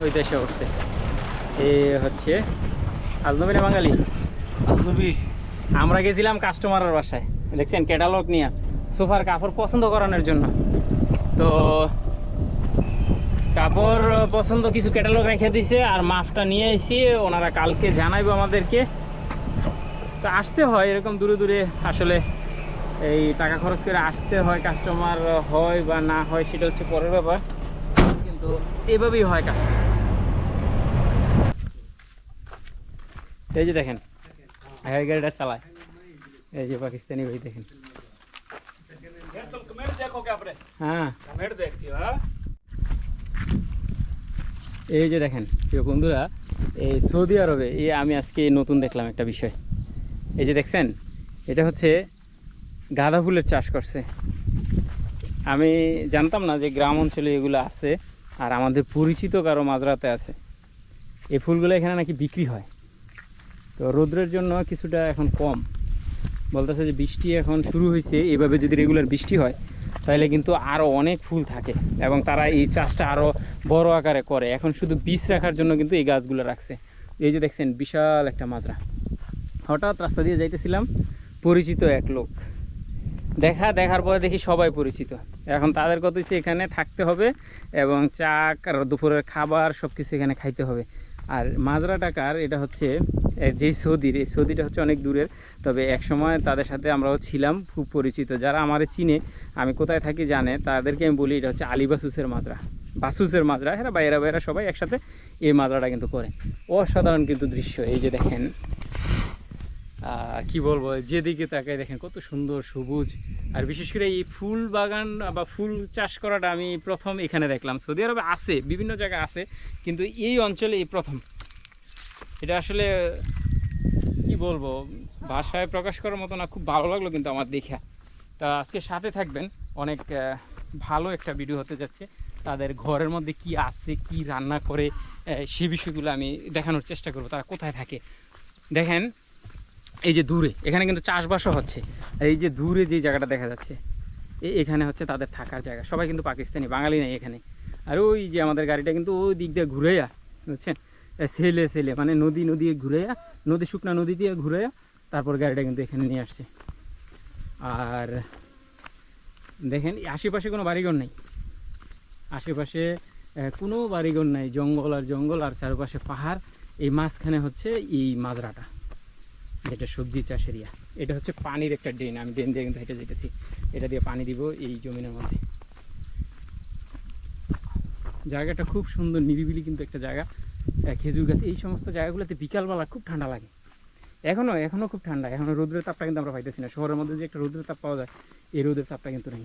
উঠছে এ হচ্ছে আজনবী বাঙালি। আজনবী আমরা গেছিলাম কাস্টমারের বাসায়। দেখছেন ক্যাটালগ নিয়ে। সোফার কাপড় পছন্দ করানোর জন্য। তো কাপড় পছন্দ কিছু ক্যাটালগ রেখে দিছে আর মাপটা নিয়ে এসে ওনারা কালকে জানাইবো আমাদেরকে। তো আসতে হয় এরকম দূরে দূরে। আসলে এই টাকা খরচ করে আসতে হয় কাস্টমার হয় বা না হয় সেটা হচ্ছে পরের ব্যাপার। কিন্তু এভাবেই হয় কাজ। এই যে দেখেন এই গাড়িটা চালায়। এই যে পাকিস্তানি ভাই দেখেন। হ্যাঁ। এই যে দেখেন, প্রিয় বন্ধুরা, এই সৌদি আরবে, এই আমি আজকে নতুন দেখলাম একটা বিষয়। এই যে দেখছেন, এটা হচ্ছে গাঁদা ফুলের চাষ করছে। আমি জানতাম না যে গ্রাম অঞ্চলে এগুলো আছে, আর আমাদের পরিচিত কারও মাঝরাতে আছে। এই ফুলগুলো এখানে নাকি বিক্রি হয়। তো রৌদ্রের জন্য কিছুটা এখন কম। বলতেছে যে বৃষ্টি এখন শুরু হয়েছে, এভাবে যদি রেগুলার বৃষ্টি হয়, তাহলে কিন্তু আরও অনেক ফুল থাকে এবং তারা এই চাষটা আরও বড় আকারে করে। এখন শুধু বীজ রাখার জন্য কিন্তু এই গাছগুলো রাখছে। এই যে দেখছেন, বিশাল একটা মাজরা হঠাৎ রাস্তা দিয়ে যাইতেছিলাম, পরিচিত এক লোক। দেখা, দেখার পরে দেখি সবাই পরিচিত। এখন তাদের কথা হচ্ছে এখানে থাকতে হবে এবং চা আর দুপুরের খাবার সব কিছু এখানে খাইতে হবে। আর মাজরা টাকার এটা হচ্ছে যেই সৌদির, এই সৌদিটা হচ্ছে অনেক দূরের। তবে এক সময় তাদের সাথে আমরাও ছিলাম, খুব পরিচিত। যারা আমার চিনে, আমি কোথায় থাকি জানে, তাদেরকে আমি বলি, এটা হচ্ছে আলিবাসুসের মাজরা। বাসুসের মাজরা, এরা বাইরা বাইরা সবাই একসাথে এই মাজরাটা কিন্তু করে। অসাধারণ কিন্তু দৃশ্য, এই যে দেখেন। কি বলব, যেদিকে তাকায় দেখেন, কত সুন্দর সবুজ। আর বিশেষ করে এই ফুল বাগান বা ফুল চাষ করাটা আমি প্রথম এখানে দেখলাম। সৌদি আরবে আছে, বিভিন্ন জায়গায় আছে, কিন্তু এই অঞ্চলে এই প্রথম। এটা আসলে, কি বলব ভাষায় প্রকাশ করার মতো না, খুব ভালো লাগল কিন্তু আমার দেখা। তা আজকে সাথে থাকবেন, অনেক ভালো একটা ভিডিও হতে যাচ্ছে। তাদের ঘরের মধ্যে কি আছে, কি রান্না করে সেই বিষয়গুলো আমি দেখানোর চেষ্টা করব। তারা কোথায় থাকে? দেখেন, এই যে দূরে, এখানে কিন্তু চাষবাসও হচ্ছে। এই যে দূরে যে জায়গাটা দেখা যাচ্ছে এখানে হচ্ছে তাদের থাকার জায়গা। সবাই কিন্তু পাকিস্তানি, বাঙালি নেই এখানে। আর ওই যে আমাদের গাড়িটা কিন্তু ওই দিক দিয়ে ঘুরেয়া বুঝছেন? ছেলে ছেলে মানে নদী নদী ঘুরেয়া নদী, শুকনা নদী দিয়ে ঘুরেয়া তারপর গাড়িটা কিন্তু এখানে নিয়ে আসছে। আর দেখেন, আশেপাশে কোনো বাড়িঘর নেই। আশেপাশে কোনো বাড়িঘর নাই, জঙ্গল আর জঙ্গল, আর চারপাশে পাহাড়। এই মাঝখানে হচ্ছে এই মাজরাটা, যেটা সবজি চাষের ইয়া এটা হচ্ছে পানির একটা ড্রেন, আমি ড্রেন দিয়ে কিন্তু হেঁটে যেতেছি। এটা দিয়ে পানি দিব এই জমিনের মধ্যে। জায়গাটা খুব সুন্দর, নিরিবিলি কিন্তু একটা জায়গা। খেজুর গাছ, এই সমস্ত জায়গাগুলোতে বিকালবেলা খুব ঠান্ডা লাগে। এখনও এখনও খুব ঠান্ডা। এখনও রৌদ্রের তাপটা কিন্তু আমরা পাইতেছি না। শহরের মধ্যে যে একটা রৌদ্রের তাপ পাওয়া যায়, এই রোদের তাপটা কিন্তু নেই।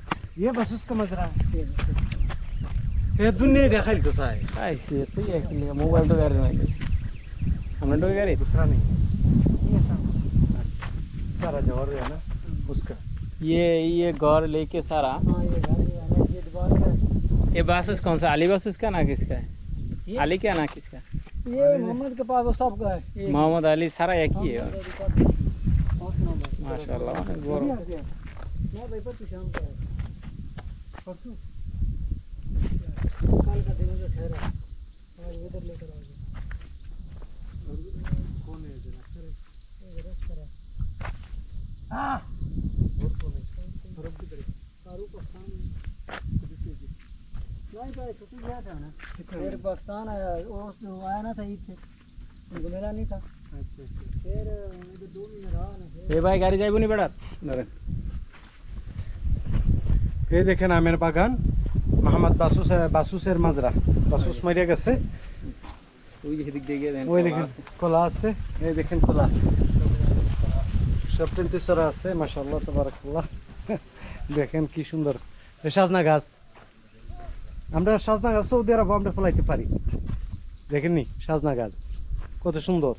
ये बस उसका मजरा है। ये दुनिया देखा तो सा है काय तो ये के लिए मोबाइल तो कर गाड़ी में हमने तो रहे दूसरा नहीं। सारा ज़ोर है ना उसका। ये ये घर लेके सारा। ये बासुस कौन सा? अली बस उसका ना किसका है? अली क्या ना किसका? ये मोहम्मद के पास वो सब का है। मोहम्मद अली सारा एक ही है। माशाल्लाह परसों कल का दिन जो ठहरा आज इधर लेकर आओ कौन है जरा जरा करा हाँ। और कौन है? फरक की तरफ़ कारू पाकिस्तान नहीं भाई था ना? फिर पाकिस्तान आया उस आया ना था ईद से। नहीं था। अच्छा, अच्छा। फिर दो महीने रहा ना। ये भाई गाड़ी जाए नहीं पड़ा? এই দেখেন আমের বাগান মোহাম্মদ বাসুস বাসুসের মাজরা। বাসুস মারিয়া গেছে। ওই দেখেন কলা আছে। এই দেখেন কলা। সব তিনটি চড়া আছে মাসাল্লাহ তবরাকাল্লাহ। দেখেন কি সুন্দর। সাজনা গাছ। আমরা সাজনা গাছ সৌদি আরব আমরা ফলাইতে পারি। দেখেননি সাজনা গাছ। কত সুন্দর।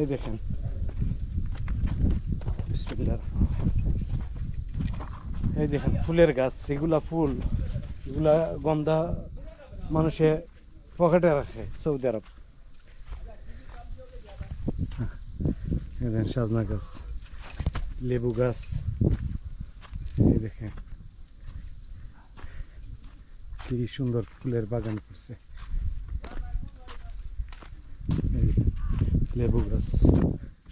এই দেখেন। এই দেখেন, ফুলের গাছ, এগুলা ফুল, এগুলা গন্ধা মানুষে পকেটে রাখে সৌদি আরব। সাজনা গাছ, লেবু গাছ, এই দেখেন। কি সুন্দর ফুলের বাগান করছে। লেবু গাছ।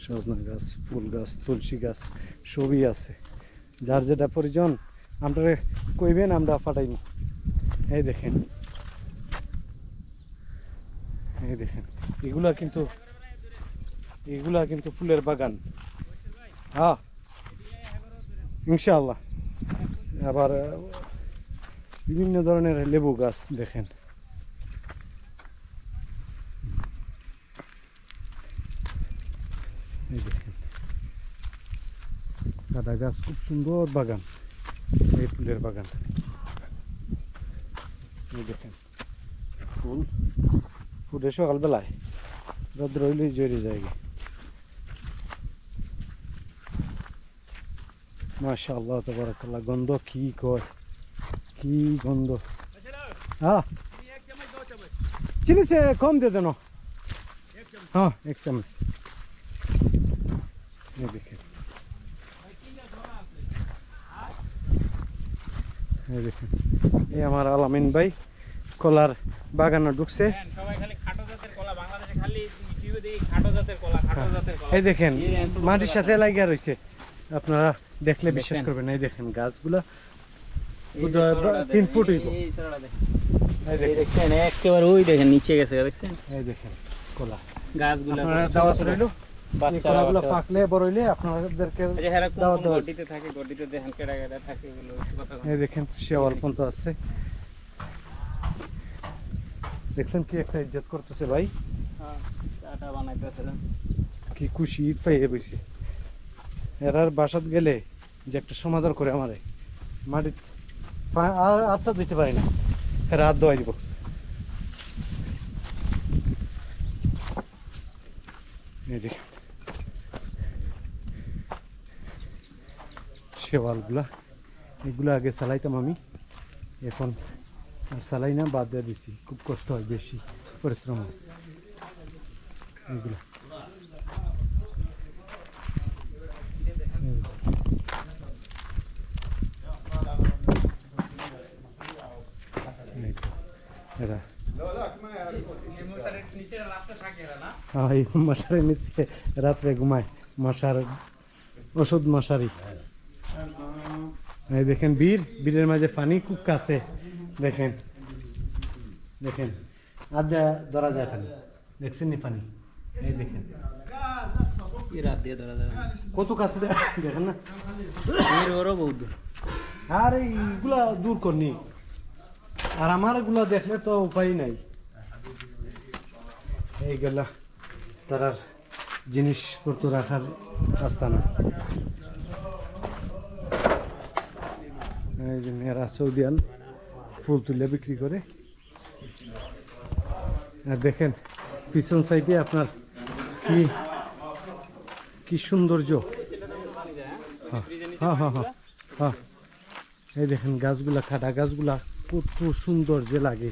সজনা গাছ, ফুল গাছ, তুলসী গাছ, সবই আছে। যার যেটা প্রয়োজন আমরা কইবেন, আমরা পাঠাইনি এই দেখেন। এই দেখেন। এগুলা কিন্তু এগুলা কিন্তু ফুলের বাগান। হ্যাঁ ইনশাআল্লাহ। আবার বিভিন্ন ধরনের লেবু গাছ দেখেন এই দেখেন সাদা গাছ, খুব সুন্দর বাগান, এই ফুলের বাগান। দেখেন, ফুল, ফুটে সকালবেলায়। রোদ রইলেই জড়ে যায় মাশা আল্লাহ তবরাকাল্লাহ, গন্ধ কি কয়, কি গন্ধ। হ্যাঁ চিনি সে কম দে দেন হ্যাঁ এক চামচ। দেখেন দেখেন। এই আমার আলামিন ভাই কলার বাগানে ঢুকছে। হ্যাঁ, কলা এই দেখেন মাটির সাথে লাগিয়ে রয়েছে আপনারা দেখলে বিশ্বাস করবেন এই দেখেন গাছগুলা তিন ফুট হইবো। দেখেন। একেবারে ওই দেখেন নিচে গেছে দেখছেন? এই দেখেন কলা। গাছগুলা দাওয়াত। রইল কলাগুলো পাকলে বড় হইলে আপনাদেরকে এই যে হেরা কোন দাওয়াত কোন দেওয়া গড্ডিতে থাকে গড্ডিতে দেখেন কেডা কেডা থাকে এগুলো একটু কথা বলেন। এই দেখেন শেওয়াল পর্যন্ত আছে। দেখছেন কি একটা ইজ্জত করতেছে ভাই? হ্যাঁ, বানাইতেছিলাম। কি খুশি ঈদ পাইয়ে বসে এরার বাসাত গেলে যে একটা সমাদর করে আমারে। মাটি আর আটটা দিতে পারি না। এরা হাত দোয়াই দিব। এই শেওয়ালগুলা এগুলো আগে চালাইতাম আমি। এখন আর চালাই না, বাদ দিয়ে দিচ্ছি খুব কষ্ট হয় বেশি পরিশ্রম। হয় এই এরা। হ্যাঁ মশারির নিচে রাত্রে ঘুমায়। মশার ওষুধ মশারি। এই দেখেন বীর বীরের মাঝে পানি খুব কাছে। দেখেন দেখেন। আর যা- ধরা যায় পানি। দেখছেন নি পানি? এই দেখেন। রাত দিয়ে ধরা যাবে কত কাছে দেখেন না। ওরও বহুত আর এইগুলা দূর করনি আর আমার এগুলা দেখলে তো উপায় নাই। এইগুলা তারার জিনিসপত্র রাখার রাস্তা না। এই যে মেয়েরা সৌদিয়ান ফুল তুলে বিক্রি করে। আর দেখেন পিছন সাইডে আপনার কি কি সৌন্দর্য। হ্যাঁ হ্যাঁ হ্যাঁ হ্যাঁ। এই দেখেন গাছগুলা খাটা গাছগুলা কত সুন্দর যে লাগে।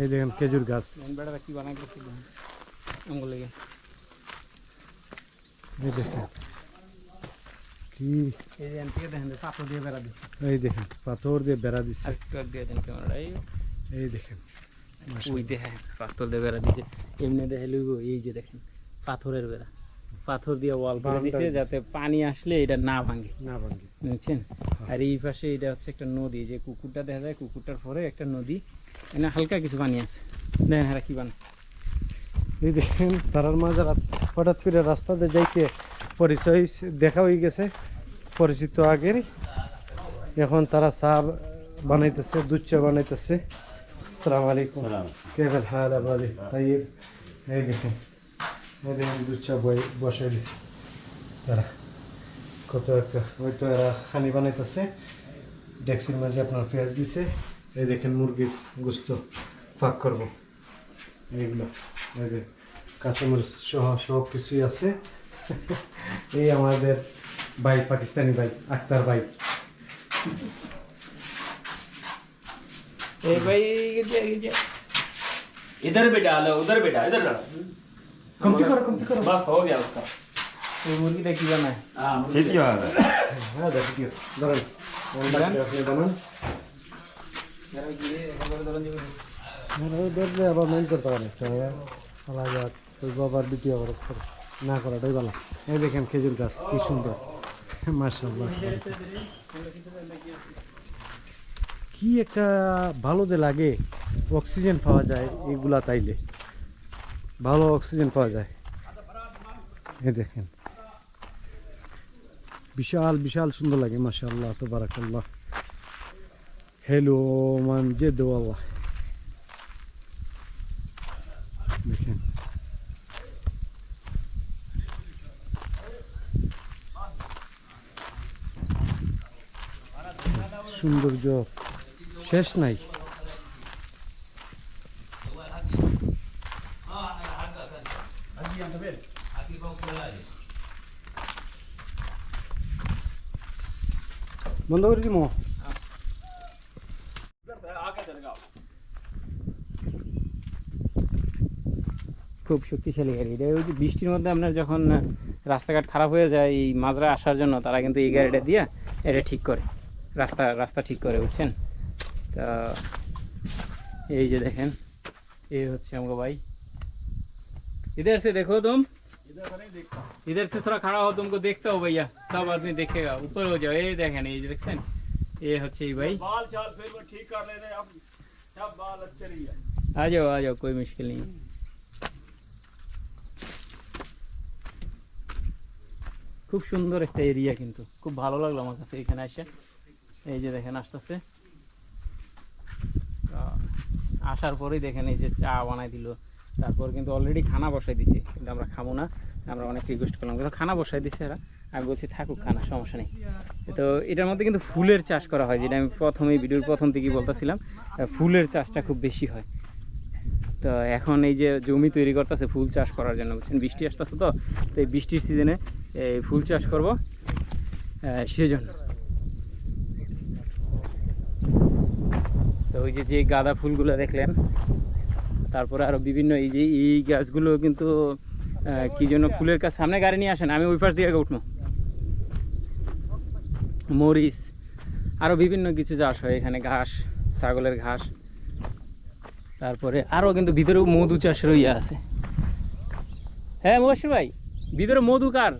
এই দেখেন খেজুর গাছ। এই দেখেন। কি এই যে এখান দেখেন পাথর দিয়ে বেড়া দিচ্ছে। এই দেখেন পাথর দিয়ে বেড়া দিচ্ছে আর একটু আগে দেন ক্যামেরাটা। এই এই দেখেন ওই দেখেন পাথর দিয়ে বেড়া দিচ্ছে এমনি দেখে লইব এই যে দেখেন পাথরের বেড়া। পাথর দিয়ে ওয়াল করে দিছে দিছে। যাতে পানি আসলে এটা না ভাঙে। না ভাঙ্গি বুঝছেন? আর এই পাশে এটা হচ্ছে একটা নদী যে কুকুরটা দেখা যায় কুকুরটার পরে একটা নদী এখানে হালকা কিছু পানি আছে। দেখেন হ্যাঁ কি বান এই দেখেন তারার মাঝে হঠাৎ করে রাস্তাতে যাইতে পরিচয় দেখা হয়ে গেছে। পরিচিত আগের। এখন তারা চা বানাইতেছে দুধ চা বানাইতেছে। সালাম আলাইকুম। কেবল হাল আবার তাই এই দেখুন এই দেখুন দুধ চা বসাই দিছে। তারা কত একটা হয়তো এরা খানি বানাইতেছে। ডেক্সির মাঝে আপনার পেঁয়াজ দিছে। এই দেখেন মুরগির গুস্ত ফাঁক করব। এইগুলো এই কাঁচামরিচ সহ সব কিছুই আছে। এই আমাদের ভাই পাকিস্তানি ভাই আক্তার ভাই এই ভাই इधर भी डालो उधर भी डालो इधर डालो কমতি করো কমতি করো बस हो गया उसका এই মুরগিটা কি বানায় हाँ ठीक है হ্যাঁ দেখি কি দাঁড়ান দাঁড়ান। আপনি বানান ধরলে আবার মেন করতে পারে আলাদা ওই বাবার দ্বিতীয় আবার করে না করাটাই ভালো এই দেখেন খেজুর গাছ কি সুন্দর কি একটা ভালো যে লাগে অক্সিজেন পাওয়া যায় এগুলা তাইলে। ভালো অক্সিজেন পাওয়া যায়। এই দেখেন। বিশাল বিশাল সুন্দর লাগে, মাশাআল্লাহ, তবারাকাল্লাহ। হ্যালো, মান যে আল্লাহ দেখেন সৌন্দর্য শেষ নাই। বন্ধ করে দিমো। খুব শক্তিশালী গাড়ি। এটা ওই যে বৃষ্টির মধ্যে আপনার যখন রাস্তাঘাট খারাপ হয়ে যায়, এই মাজরা আসার জন্য, তারা কিন্তু এই গাড়িটা দিয়ে এটা ঠিক করে। রাস্তা রাস্তা ঠিক করে উঠছেন তা এই যে দেখেন, এই হচ্ছে আমার ভাই। ইদার সে দেখো তুম? ইদার সে থাড়া খাড়া হো তুমি দেখতে হো ভাইয়া। সব আদমি দেখে গা উপরে যাও। এই দেখেন, এই যে দেখছেন? এ হচ্ছে এই ভাই। আ যাও আ যাও কই মুশকিল নেই। খুব সুন্দর একটা এরিয়া কিন্তু। খুব ভালো লাগল আমার কাছে এখানে আসে এই যে দেখেন আসতেছে। আসার পরেই দেখেন এই যে চা বানাই দিল। তারপর কিন্তু অলরেডি খানা বসাই দিছে। কিন্তু আমরা খাব না। আমরা অনেক রিকোয়েস্ট করলাম কিন্তু খানা বসাই দিচ্ছে এরা। আমি বলছি থাকুক খানা সমস্যা নেই। তো এটার মধ্যে কিন্তু ফুলের চাষ করা হয় যেটা আমি প্রথমে ভিডিওর প্রথম থেকেই বলতেছিলাম। ফুলের চাষটা খুব বেশি হয়। তো এখন এই যে জমি তৈরি করতেছে ফুল চাষ করার জন্য বুঝছেন? বৃষ্টি আসতেছে তো তো এই বৃষ্টির সিজনে এই ফুল চাষ করব। আহ, সেজন্য। ওই যে যে গাঁদা ফুলগুলো দেখলেন, তারপরে আরও বিভিন্ন এই যে, এই গাছগুলো কিন্তু কি জন্য ফুলের কাছে, সামনে গাড়ি নিয়ে আসেন, আমি ওই পাশ দিয়ে উঠবো। মরিচ আরও বিভিন্ন কিছু চাষ হয় এখানে, ঘাস, ছাগলের ঘাস। তারপরে আরও কিন্তু ভিতরেও মধু চাষেরও ইয়ে আছে। হ্যাঁ মহেশ্বর ভাই, ভিতরে মধু কার?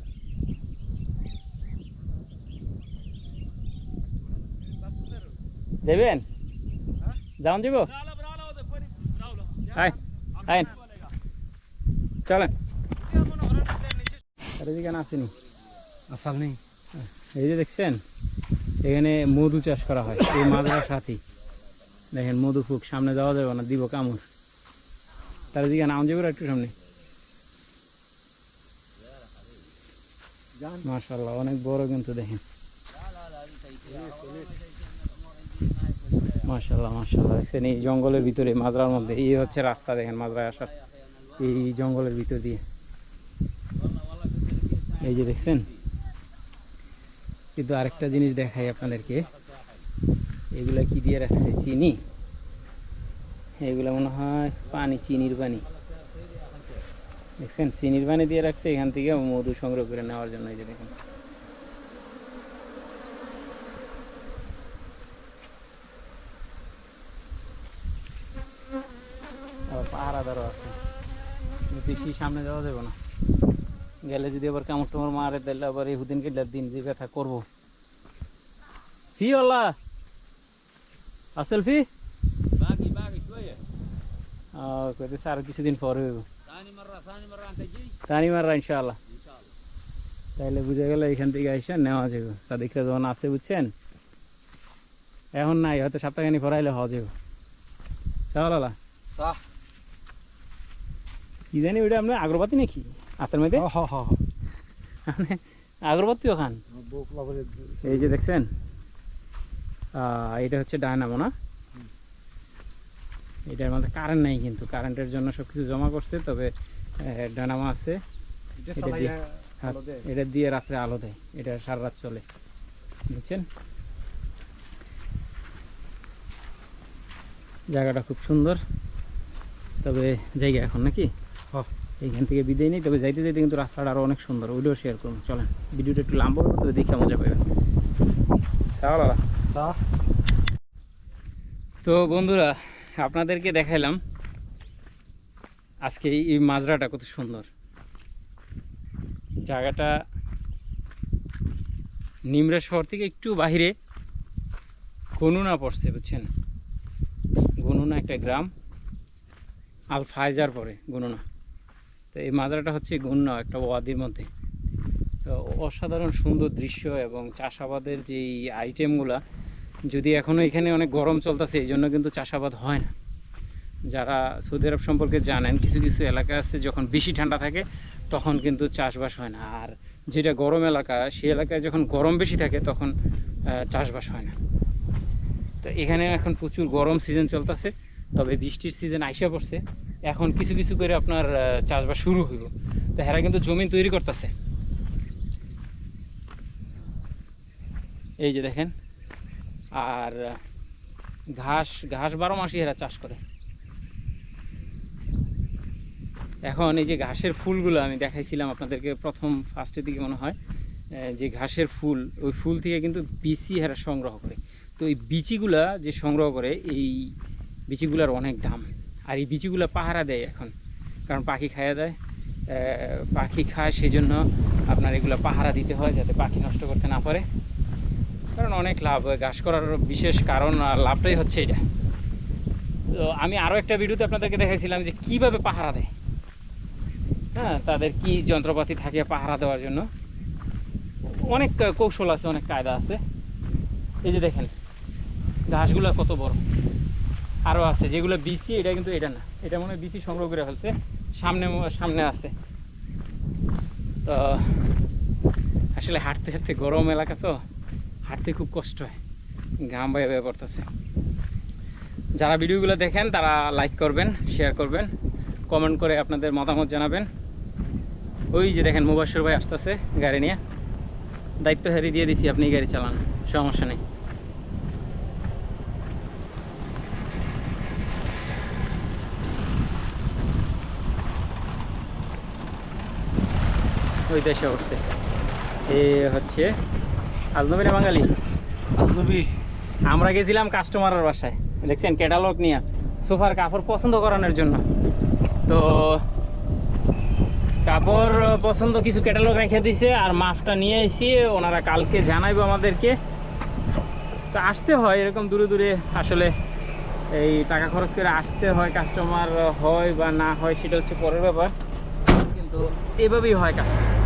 দেবেন? যাওন যাব আয় আয়। চলেন। আরে দিকে আসেনি। আসাল নেই। এই যে দেখছেন এখানে মধু চাষ করা হয় এই মাদ্রার সাথে। দেখেন মধু ফুক সামনে যাওয়া যাবে না দিব কামড়। তার দিকে নাম যাবে একটু সামনে। মাশাল্লাহ অনেক বড় কিন্তু দেখেন। মাশাল্লাহ মাশাল্লাহ দেখছেন এই জঙ্গলের ভিতরে মাজরার মধ্যে, এই হচ্ছে রাস্তা দেখেন মাজরায় আসার। এই জঙ্গলের ভিতর দিয়ে। এই যে দেখছেন? কিন্তু আরেকটা জিনিস দেখাই আপনাদেরকে। এগুলা কি দিয়ে রাখছে? চিনি। এগুলো মনে হয় পানি, চিনির পানি। দেখছেন? চিনির পানি দিয়ে রাখছে, এখান থেকে মধু সংগ্রহ করে নেওয়ার জন্য এই যে দেখুন আবার পাহারাদারও আছে বেশি সামনে যাওয়া যাবে না। গেলে যদি আবার কেমন টামড় মারে তাহলে আবার ইহুদিন কেটলার দিন যে ব্যথা করব। ফি ওলা আসল ফি? স্যার কিছুদিন পরে হইব। টানি মাররা ইনশাআল্লাহ। বুঝে গেলে এখান থেকে আইসা নেওয়া যাবে সাদিকরা যখন আছে বুঝছেন? এখন নাই হয়তো সপ্তাহখানি পরাইলে হওয়া যাবে চল কি জানি ওইটা আপনার আগরবাতি নাকি? হাতের মধ্যে? হ হ হ। আগরবাতিও খান এই যে দেখছেন? এটা হচ্ছে ডায়নামো না? এটার মধ্যে কারেন্ট নাই কিন্তু। কারেন্টের জন্য সব কিছু জমা করছে তবে ডায়নামো আছে। এটা এটা দিয়ে- এটা দিয়ে রাত্রে আলো দেয়। এটা সারা রাত চলে। বুঝছেন? জায়গাটা খুব সুন্দর। তবে জায়গা এখন নাকি? হ্যাঁ। এইখান থেকে বিদায় নেই তবে যাইতে যাইতে কিন্তু রাস্তাটা আরও অনেক সুন্দর ওইটাও শেয়ার করুন চলেন ভিডিওটা একটু লম্বা হবে তবে দেখে মজা পাবেন। তো বন্ধুরা আপনাদেরকে দেখাইলাম আজকে এই মাজরাটা কত সুন্দর। জায়গাটা নিমরা শহর থেকে একটু বাহিরে গনুনা পড়ছে বুঝছেন? গনুনা একটা গ্রাম আল ফাইজার পরে গনুনা। তো এই মাজরাটা হচ্ছে গনুনা একটা ওয়াদির মধ্যে। তো অসাধারণ সুন্দর দৃশ্য এবং চাষাবাদের যেই আইটেমগুলা যদি এখনও এখানে অনেক গরম চলতেছে, এই জন্য কিন্তু চাষাবাদ হয় না। যারা সৌদি আরব সম্পর্কে জানেন, কিছু কিছু এলাকা আছে যখন বেশি ঠান্ডা থাকে, তখন কিন্তু চাষবাস হয় না। আর যেটা গরম এলাকা সে এলাকায় যখন গরম বেশি থাকে, তখন চাষবাস হয় না। তো এখানে এখন প্রচুর গরম সিজন চলতেছে, তবে বৃষ্টির সিজন আইসা পড়ছে। এখন কিছু কিছু করে আপনার চাষবাস শুরু হইব। তো এরা কিন্তু জমি তৈরি করতেছে। এই যে দেখেন, আর ঘাস ঘাস বারো মাসই এরা চাষ করে। এখন এই যে ঘাসের ফুলগুলো আমি দেখাইছিলাম আপনাদেরকে প্রথম, ফার্স্টের দিকে মনে হয় যে ঘাসের ফুল, ওই ফুল থেকে কিন্তু বিচি এরা সংগ্রহ করে। তো এই বিচিগুলা যে সংগ্রহ করে, এই বিচিগুলার অনেক দাম। আর এই বিচিগুলা পাহারা দেয় এখন। কারণ পাখি খাইয়া দেয়। পাখি খায় সেই জন্য আপনার এগুলো পাহারা দিতে হয় যাতে পাখি নষ্ট করতে না পারে। কারণ অনেক লাভ ঘাস করার বিশেষ কারণ লাভটাই হচ্ছে এটা। তো আমি আরও একটা ভিডিওতে আপনাদেরকে দেখাইছিলাম যে কীভাবে পাহারা দেয়। হ্যাঁ তাদের কি যন্ত্রপাতি থাকে পাহারা দেওয়ার জন্য। অনেক কৌশল আছে, অনেক কায়দা আছে। এই যে দেখেন, ঘাসগুলো কত বড়। আরও আছে, যেগুলো বিচি এটা কিন্তু এটা না। এটা মনে হয় বিচি সংগ্রহ করে ফেলছে। সামনে সামনে আছে। তো, আসলে হাঁটতে হাঁটতে গরম এলাকা তো, হাঁটতে খুব কষ্ট হয়। ঘাম বাইরে বাইরে পড়তেছে। যারা ভিডিওগুলো দেখেন, তারা লাইক করবেন শেয়ার করবেন কমেন্ট করে আপনাদের মতামত জানাবেন। ওই যে দেখেন মুবাসর ভাই আসতেছে গাড়ি নিয়ে। দায়িত্ব হারিয়ে দিয়ে দিছি, আপনি গাড়ি চালান, সমস্যা নেই। ওই দেশে উঠছে এ হচ্ছে আজনবীনা বাঙালি। আজনবী আমরা গেছিলাম কাস্টমারের বাসায়। দেখছেন ক্যাটালগ নিয়ে সোফার কাপড় পছন্দ করানোর জন্য। তো কাপড় পছন্দ কিছু ক্যাটালগ রেখে দিছে আর মাপটা নিয়ে এসে ওনারা কালকে জানাইবো আমাদেরকে। তো আসতে হয় এরকম দূরে দূরে আসলে এই টাকা খরচ করে আসতে হয় কাস্টমার হয় বা না হয় সেটা হচ্ছে পরের ব্যাপার। কিন্তু এভাবেই হয় কাস্টমার